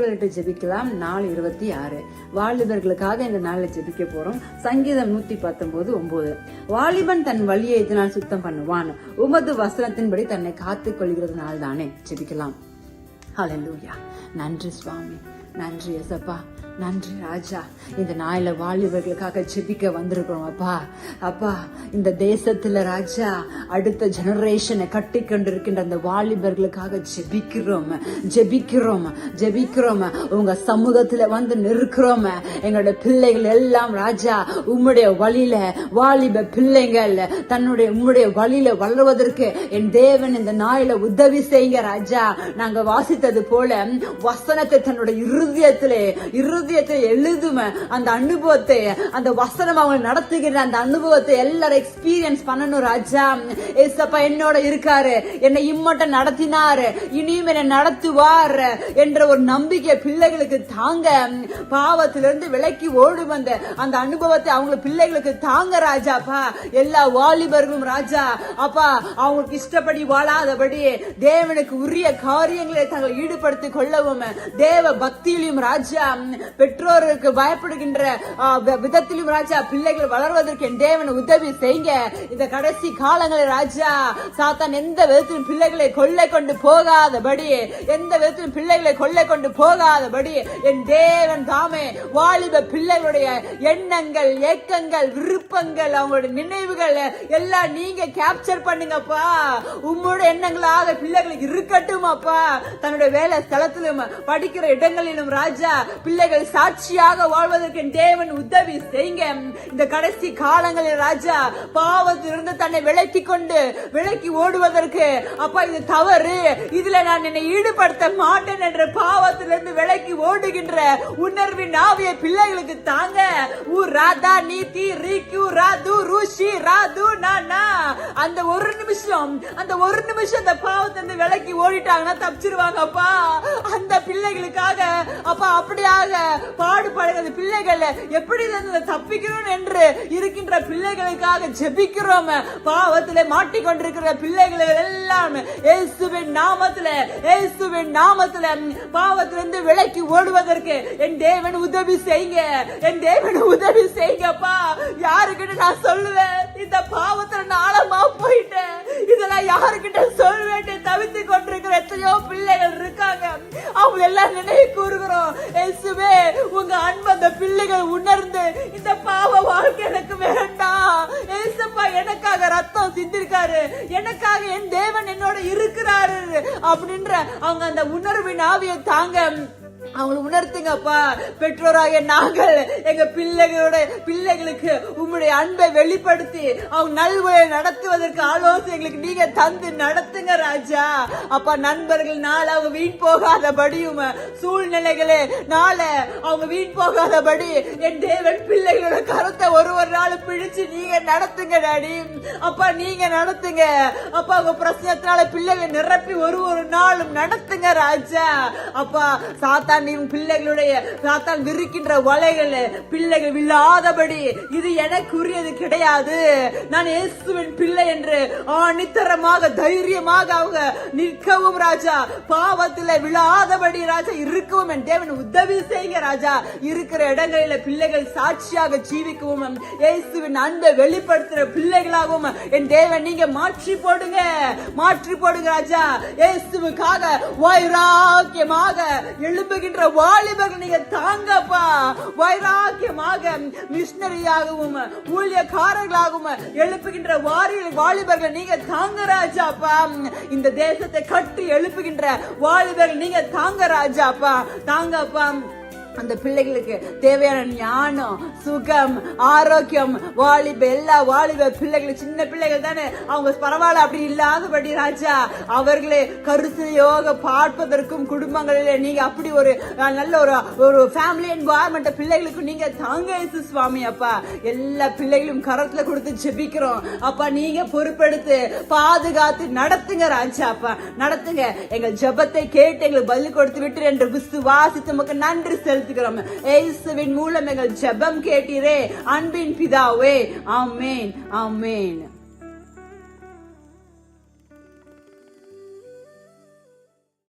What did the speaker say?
கேட்டு ஜெபிக்கலாம். நாலு இருபத்தி ஆறு. வாலிபர்களுக்காக இந்த நாளில் ஜெபிக்க போறோம். சங்கீதம் நூத்தி பத்தொன்பது ஒன்பது. வாலிபன் தன் வழியை இதனால் சுத்தம் பண்ணுவான். உமது வசனத்தின்படி தன்னை காத்துக் கொள்கிறதுனால தானே ஜெபிக்கலாம். ஹalleluya நன்றி சுவாமி. நன்றி எசப்பா நன்றி ராஜா. இந்த நாயில வாலிபர்களுக்காக ஜெபிக்க வந்திருக்கிறோம் அப்பா. அப்பா இந்த தேசத்தில் ராஜா அடுத்த ஜெனரேஷனை கட்டி கொண்டிருக்கின்ற அந்த வாலிபர்களுக்காக ஜெபிக்கிறோம் ஜெபிக்கிறோம் ஜெபிக்கிறோம். உங்க சமூகத்தில் வந்து நிற்கிறோம். எங்களுடைய பிள்ளைகள் எல்லாம் ராஜா உம்முடைய வழியில வாலிப பிள்ளைங்கள் தன்னுடைய உம்முடைய வழியில வளர்வதற்கு என் தேவன் இந்த நாயில உதவி செய்யுங்க ராஜா. நாங்க வாசித்தது போல வசனத்தை தன்னுடைய இருதயத்திலே இருதயத்தை எழுதும அந்த அனுபவத்தை அந்த வசனம் அவங்க நடத்துகிற அந்த அனுபவத்தை எல்லாரும் எக்ஸ்பீரியன்ஸ் பண்ணணும் ராஜா. ஏசப்பா என்னோட இருக்காரு என்னை இம்மட்டம் நடத்தினாரு இனியும் என்னை நடத்துவார் என்ற ஒரு நம்பிக்கை பிள்ளைகளுக்கு தாங்க. பாவத்திலிருந்து விலக்கி ஓடும் வந்த அந்த அனுபவத்தை அவங்க பிள்ளைகளுக்கு தாங்க ராஜாப்பா. எல்லா வாலிபர்களும் ராஜா அப்பா அவங்களுக்கு இஷ்டப்படி வாழாதபடி தேவனுக்கு உரிய காரியங்களை தாங்கள் ஈடுபடுத்திக் கொள்ளவும் தேவ பக்தியிலும் ராஜா. பெற்றோருக்கு பயப்படுகின்ற விதத்திலும் ராஜா பிள்ளைகள் வளர்வதற்கு என் தேவன் உதவி செய்யுங்க இந்த கடைசி காலங்களில் ராஜா சாத்தான் எந்த விதத்திலும் பிள்ளைகளை கொள்ளை கொண்டு போகாதபடி எந்த விதத்திலும் பிள்ளைகளை கொள்ளை கொண்டு போகாதபடி என் தேவன் தாமே வாலிப பிள்ளைகளுடைய எண்ணங்கள் ஏக்கங்கள் விருப்பங்கள் அவங்களுடைய நினைவுகள் எல்லாம் நீங்க கேப்சர் பண்ணுங்கப்பா. உம்மோட எண்ணங்களாக பிள்ளைகளுக்கு இருக்கட்டும் அப்பா தன்னுடைய வேலை ஸ்தலத்திலும் படிக்கிற இடங்களிலும் ராஜா பிள்ளைகள் சாட்சியாக வாழ்வதற்கு தேவன் உதவி செய்யுங்க. இந்த கடைசி காலங்களில் ராஜா பாவத்திலிருந்து தன்னை விலக்கி கொண்டு விலக்கி ஓடுவதற்கு அப்பா இது தவறு. இதுல நான் என்னை ஈடுபடுத்த மாட்டேன் என்ற பாவத்திலிருந்து விலக்கி ஓடுகின்ற உணர்வின் ஆவிய பிள்ளைகளுக்கு தாங்க. ஊ ராதா நீதி ரீக்கு ராது ருஷி ராது நான் அந்த ஒரு நிமிஷம் அந்த ஒரு நிமிஷம் அந்த பாவத்திலிருந்து விலக்கி ஓடிட்டாங்கன்னா தப்பிச்சிருவாங்கப்பா அந்த பிள்ளைகளுக்காக அப்பா அப்படியாக பாடுபடுகிறது பிள்ளைகள் எப்படி இதிலிருந்து தப்பிக்கிறோம் என்று இருக்கின்ற பிள்ளைகளுக்காக ஜெபிக்கிறோம். பாவத்தில் மாட்டிக்கொண்டிருக்கிற பிள்ளைகள் எல்லாம் இயேசுவின் நாமத்தில் இயேசுவின் நாமத்தில் பாவத்திலிருந்து விலக்கி ஓடுவதற்கு என் தேவன் உதவி செய்யுங்க. என் தேவன் உதவி செய்யுங்கப்பா. யாருக்கிட்ட நான் சொல்லுவேன் இந்த பாவத்தில் நான் யாருக்கிட்ட சொல்வேன் தவித்து கொண்டிருக்கிற எத்தனையோ பிள்ளைகள் இருக்காங்க. அவங்க எல்லாம் நினைவு கூறுகிறோம் எசுவே உங்க அன்பு அந்த பிள்ளைகள் உணர்ந்து இந்த பாவ வாழ்க்கை எனக்கு வேண்டாம். ஏசப்பா எனக்காக ரத்தம் சிந்திருக்காரு. எனக்காக என் தேவன் என்னோட இருக்கிறாரு. அப்படின்ற அவங்க அந்த உணர்வின் ஆவியை தாங்க அவங்களை உணர்த்துங்கப்பா. பெற்றோராக நாங்கள் எங்க பிள்ளைகளோட பிள்ளைகளுக்கு உங்களுடைய அன்பை வெளிப்படுத்தி அவங்க நல்வழியை நடத்துவதற்கு ஆலோசனைகளுக்கு நீங்க தந்து நடத்துங்க ராஜா. அப்பா நண்பர்கள் நாள அவங்க வீண் போகாதபடியும் சூழ்நிலைகளே நாள அவங்க வீண் போகாதபடி என் தேவன் பிள்ளைகளோட கருத்தை ஒரு ஒரு நாள் பிடிச்சு நீங்க நடத்துங்க டாடி. அப்பா நீங்க நடத்துங்க. அப்பா உங்க பிரச்சனத்தினால பிள்ளைகளை நிரப்பி ஒரு ஒரு நாளும் நடத்துங்க ராஜா. அப்பா சாத்தான் இவங்க பிள்ளைகளுடைய சாத்தான் விரிக்கின்ற வலைகள் பிள்ளைகள் விழாதபடி. இது எனக்குரியது கிடையாது. நான் இயேசுவின் பிள்ளை என்று நித்தரமாக தைரியமாக அவங்க நிற்கவும் ராஜா. பாவத்தில் விழாதபடி ராஜா இருக்கவும் என் தேவன் உதவி செய்யுங்க ராஜா. இருக்கிற இடங்களில பிள்ளைகள் சாட்சியாக ஜீவிக்கவும் இயேசுவின் அன்பை வெளிப்படுத்துற பிள்ளைகளாகவும் என் தேவன் நீங்க மாற்றி போடுங்க. மாற்றி போடுங்க ராஜா. இயேசுவுக்காக வைராக்கியமாக எழும்பு எழும்புகின்ற வாலிபர்கள் நீங்க தாங்கப்பா. வைராக்கியமாக மிஷினரியாகவும் ஊழியக்காரர்களாகவும் எழுப்புகின்ற வாரியல் வாலிபர்கள் நீங்க தாங்க ராஜாப்பா. இந்த தேசத்தை கட்டி எழுப்புகின்ற வாலிபர்கள் நீங்க தாங்க ராஜாப்பா. தாங்கப்பா. அந்த பிள்ளைகளுக்கு தேவையான ஞானம் சுகம் ஆரோக்கியம் வாலிப எல்லா வாலிப பிள்ளைகள் சின்ன பிள்ளைகள் தானே. அவங்க பரவாயில்ல அப்படி இல்லாதபடி ராஜா அவர்களே கருத்தையோக பார்ப்பதற்கும் குடும்பங்களிலே நீங்க அப்படி ஒரு நல்ல ஒரு ஒரு ஃபேமிலி என்வாயர்மெண்ட் பிள்ளைகளுக்கு நீங்க தாங்க இயேசு சுவாமி அப்பா. எல்லா பிள்ளைகளும் கரத்துல கொடுத்து ஜெபிக்கிறோம். அப்பா நீங்க பொறுப்பெடுத்து பாதுகாத்து நடத்துங்க ராஜா அப்பா. நடத்துங்க. எங்கள் ஜெபத்தை கேட்டு எங்களுக்கு பதில் கொடுத்து விட்டு என்று விசுவாசித்து நமக்கு நன்றி செலுத்துகிறோம் இயேசுவின் மூலம் எங்கள் ஜெபம் கேட்டீரே. அன்பின் பிதாவே ஆமேன் ஆமேன்.